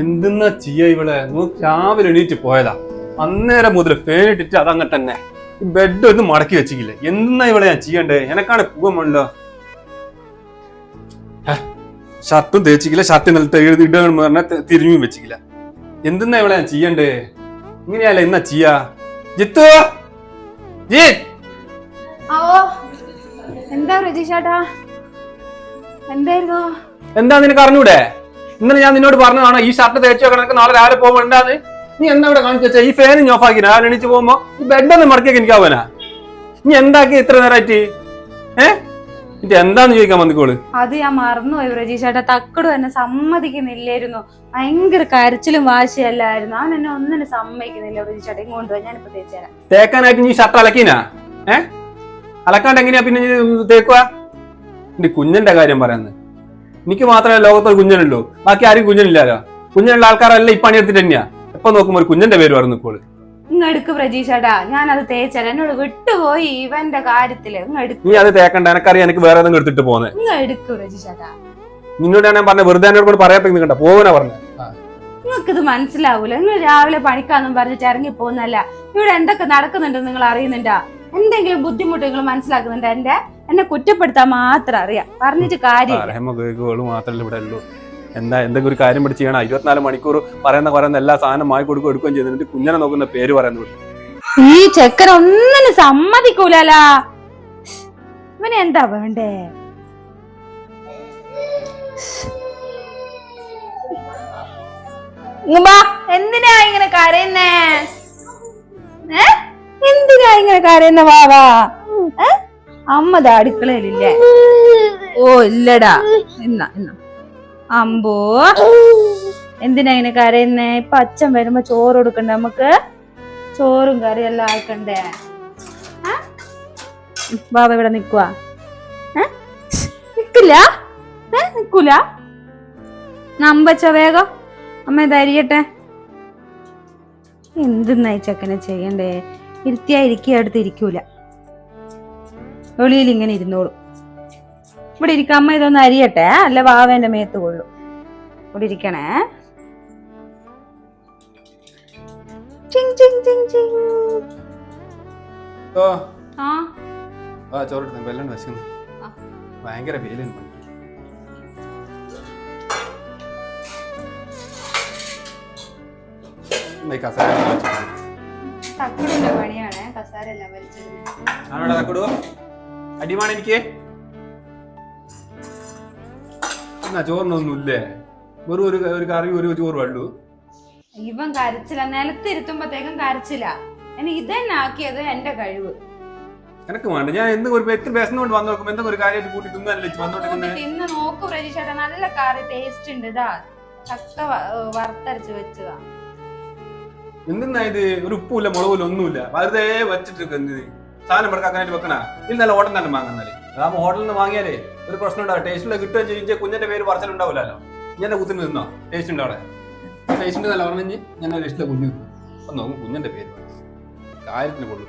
എന്തെന്നാ ചെയ്യ ഇവളെ? രാവിലെ എണീറ്റ് പോയതാ. അന്നേരം മുതൽ പേടിട്ട് അതങ്ങനെ തന്നെ. ബെഡ് ഒന്ന് മടക്കി വെച്ചിക്കില്ല? എന്തെന്നാ ഇവളെ ഞാൻ ചെയ്യണ്ടേ? എനക്കാണ് പൂവമുണ്ടോ ഷർട്ടും തേച്ചിക്കില്ല ഷർട്ട് നിലത്തെ ഇടണം പറഞ്ഞാൽ തിരിഞ്ഞു വെച്ചിക്കില്ല. എന്തെന്നാ ഇവളെ ഞാൻ ചെയ്യണ്ടേ? ഇങ്ങനെയല്ല എന്നാ ചെയ്യാ? ജിത്തു? ജിത്ത് എന്താ എന്തായിരുന്നു? എന്താ നിനക്ക് അറിഞ്ഞൂടെ? ഇന്നലെ ഞാൻ നിന്നോട് പറഞ്ഞതാണ് ഈ ഷർട്ട് തേച്ച് വെക്കണം നാളെ രാവിലെ പോകുമ്പോൾ ഉണ്ടാന്ന് നീ എന്താ ഇവിടെ കാണിച്ചു വെച്ചാ? ഈ ഫാൻ ഓഫ് ആക്കി രാവിലെ എണീച്ച് പോകുമ്പോ ഈ ബെഡ് ഒന്ന് എനിക്ക് ആവാനാ നീ എന്താക്കി ഇത്ര നേരമായിട്ട് ഏ? ഇത് എന്താന്ന് ചോദിക്കാൻ വന്നിക്കോൾ? അത് ഞാൻ മറന്നുപോയി രജിഷേട്ടാ തക്കട് എന്നെ സമ്മതിക്കുന്നില്ലായിരുന്നു. ഭയങ്കര കരച്ചിലും വാശിയല്ലായിരുന്നു. അവൻ എന്നെ ഒന്നിനും സമ്മതിക്കുന്നില്ല രജിഷേട്ടാ ഇങ്ങോട്ട് ഞാൻ ഞാനിപ്പോ തേച്ചുതരാം തേക്കാനായിട്ട് നീ ഷർട്ട് അലക്കീനാ? ഏ? അലക്കാണ്ട് എങ്ങനെയാ പിന്നെ തേക്കുക എന്റെ കുഞ്ഞന്റെ കാര്യം പറയുന്നത്. എനിക്ക് മാത്രമേ ലോകത്തൊരു കുഞ്ഞനുള്ളൂ. ബാക്കി ആരും കുഞ്ഞനില്ലാലോ? കുഞ്ഞനുള്ള ആൾക്കാരല്ല ഈ പണിയെടുത്തിട്ട് തന്നെയാ. എപ്പൊ നോക്കുമ്പോ ഒരു കുഞ്ഞന്റെ പേര് പറഞ്ഞു ഇപ്പോൾ ഇങ്ങ് എടുക്ക് പ്രജീഷേട്ടാ ഞാൻ അത് തേച്ചുതരാം എന്നോട് വിട്ടുപോയി ഇവന്റെ കാര്യത്തിൽ. ഇങ്ങ് നീ അത് തേക്കണ്ട എനക്കറിയാം എനിക്ക് വേറെ ഏതെങ്കിലും എടുത്തിട്ട് പോന്നെ. ഇങ്ങ് എടുക്ക് പ്രജീഷേട്ടാ. നിന്നോട് ഞാൻ പറഞ്ഞ വെറുതെ എന്നോട് കൊണ്ട് പറയാത്ത നിൽക്കണ്ട പോവനാ പറഞ്ഞ. നിങ്ങൾക്ക് ഇത് മനസ്സിലാവൂല. നിങ്ങൾ രാവിലെ പണിക്കാന്നും പറഞ്ഞിട്ട് ഇറങ്ങി പോകുന്നല്ല ഇവിടെ എന്തൊക്കെ നടക്കുന്നുണ്ടെന്ന് നിങ്ങൾ അറിയുന്നുണ്ടാ? എന്തെങ്കിലും ബുദ്ധിമുട്ട് നിങ്ങൾ മനസ്സിലാക്കുന്നുണ്ട്. എന്റെ എന്നെ കുറ്റപ്പെടുത്താൻ മാത്രം അറിയാം. പറഞ്ഞിട്ട് കാര്യം മാത്രമല്ല ഇവിടെ ഉള്ളൂ. എന്താ എന്തെങ്കിലും ഒരു കാര്യം പിടിച്ച് ചെയ്യണം? ഇരുപത്തിനാല് മണിക്കൂർ പറയുന്ന പറയുന്ന എല്ലാ സാധനം വാങ്ങി കൊടുക്കും എടുക്കുകയും ചെയ്യുന്നുണ്ട്. കുഞ്ഞനെ നോക്കുന്ന പേര് പറയുന്നത് ഈ ചെക്കൻ ഒന്നിനും സമ്മതിക്കൂലല്ല. ഇവന് എന്താ വേണ്ടേ? എന്തിനാ ഇങ്ങനെ കരയുന്നേ? ഏ? എന്തിനാ ഇങ്ങനെ കരയുന്ന വാവാ? അമ്മ അടുക്കളയിലില്ലേ? ഓ ഇല്ലടാ. എന്നാ എന്നാ അമ്പോ എന്തിനാ ഇങ്ങനെ കരയുന്നേ? ഇപ്പൊ അച്ഛൻ വരുമ്പോ ചോറ് കൊടുക്കണ്ടേ നമുക്ക്? ചോറും കറിയും എല്ലാം ആക്കണ്ടേ ബാബ ഇവിടെ നിക്കുവാ. ഏ? നിക്കില്ല? നിക്കൂല? നമ്പച്ച വേഗം. അമ്മ ധരിയട്ടെ എന്തെന്നായി ചെക്കനെ ചെയ്യണ്ടേ? ഇരുത്തിയാ ഇരിക്കുക അടുത്ത് ഇരിക്കൂല. വെളിയിൽ ഇങ്ങനെ ഇരുന്നോളൂ. ഇവിടെ ഇരിക്കാം അമ്മ ഇതൊന്ന് അരിയട്ടെ അല്ല വാവേന്റെ മേത്ത് കൊള്ളും. ഇവിടെ ഇരിക്കണേ. ചിങ് ചിങ് ചിങ് ചിങ്. ഓ ആ. ആ വെള്ളം വശക്കുന്നു. ഭയങ്കര വെയിലുണ്ട് കസേര ആണോടാ തക്കുടു അടിമാണ് എനിക്ക്. എന്നാ ചോറിനൊന്നുമില്ലേ? വെറും ഒരു ഒരു കറി ഒരു ചോറ് വേണ്ടു. ഇവൻ കരച്ചില്ല നിലത്തിരുത്തുമ്പോഴത്തേക്കും കരച്ചില്ല എന്നെ ഇതന്നെ ആക്കിയത് എന്റെ കഴിവ്. എനക്ക് വേണ്ട. ഞാൻ എന്ത് ഒരു എത്ര ബസ് കൊണ്ട് വന്നു നോക്കും എന്തൊരു ഒരു കാര്യമായിട്ട് കൂട്ടി തിന്നല്ലേ വന്നോണ്ടിരിക്കുന്നത് ഇന്ന് നോക്കൂ പ്രജീഷേട്ടാ നല്ല കറി ടേസ്റ്റ് ഉണ്ട്. ഇതാ ചക്ക വറുത്തരച്ച് വെച്ചതാ. എന്തിനാ ഇത്? ഒരു ഉപ്പുമില്ല മുളകില്ല ഒന്നുമില്ല. വെറുതെ വെച്ചിട്ട് എന്ത് സാധനം എടുക്കാനായിട്ട് വെക്കണ? ഇത് നല്ല ഹോട്ടൽ തന്നെ വാങ്ങുന്നാൽ അതാകുമ്പോ ഹോട്ടലിൽ നിന്ന് വാങ്ങിയാലേ ഒരു പ്രശ്നം ഉണ്ടാവും. ടേസ്റ്റിൽ കിട്ടുകയും ചെയ്യും കുഞ്ഞിന്റെ പേര് പറച്ചിലുണ്ടാവില്ലല്ലോ ഞാൻ കുത്തിന് നിന്നോ ടേസ്റ്റ് ഉണ്ടോ അവിടെ? ടേസ്റ്റ് ഉണ്ട് നല്ല പറഞ്ഞു ഞാൻ ടേസ്റ്റിലെ കുഞ്ഞു അപ്പൊ നോക്കും കുഞ്ഞിന്റെ പേര്. കാര്യത്തിന് കൊള്ളു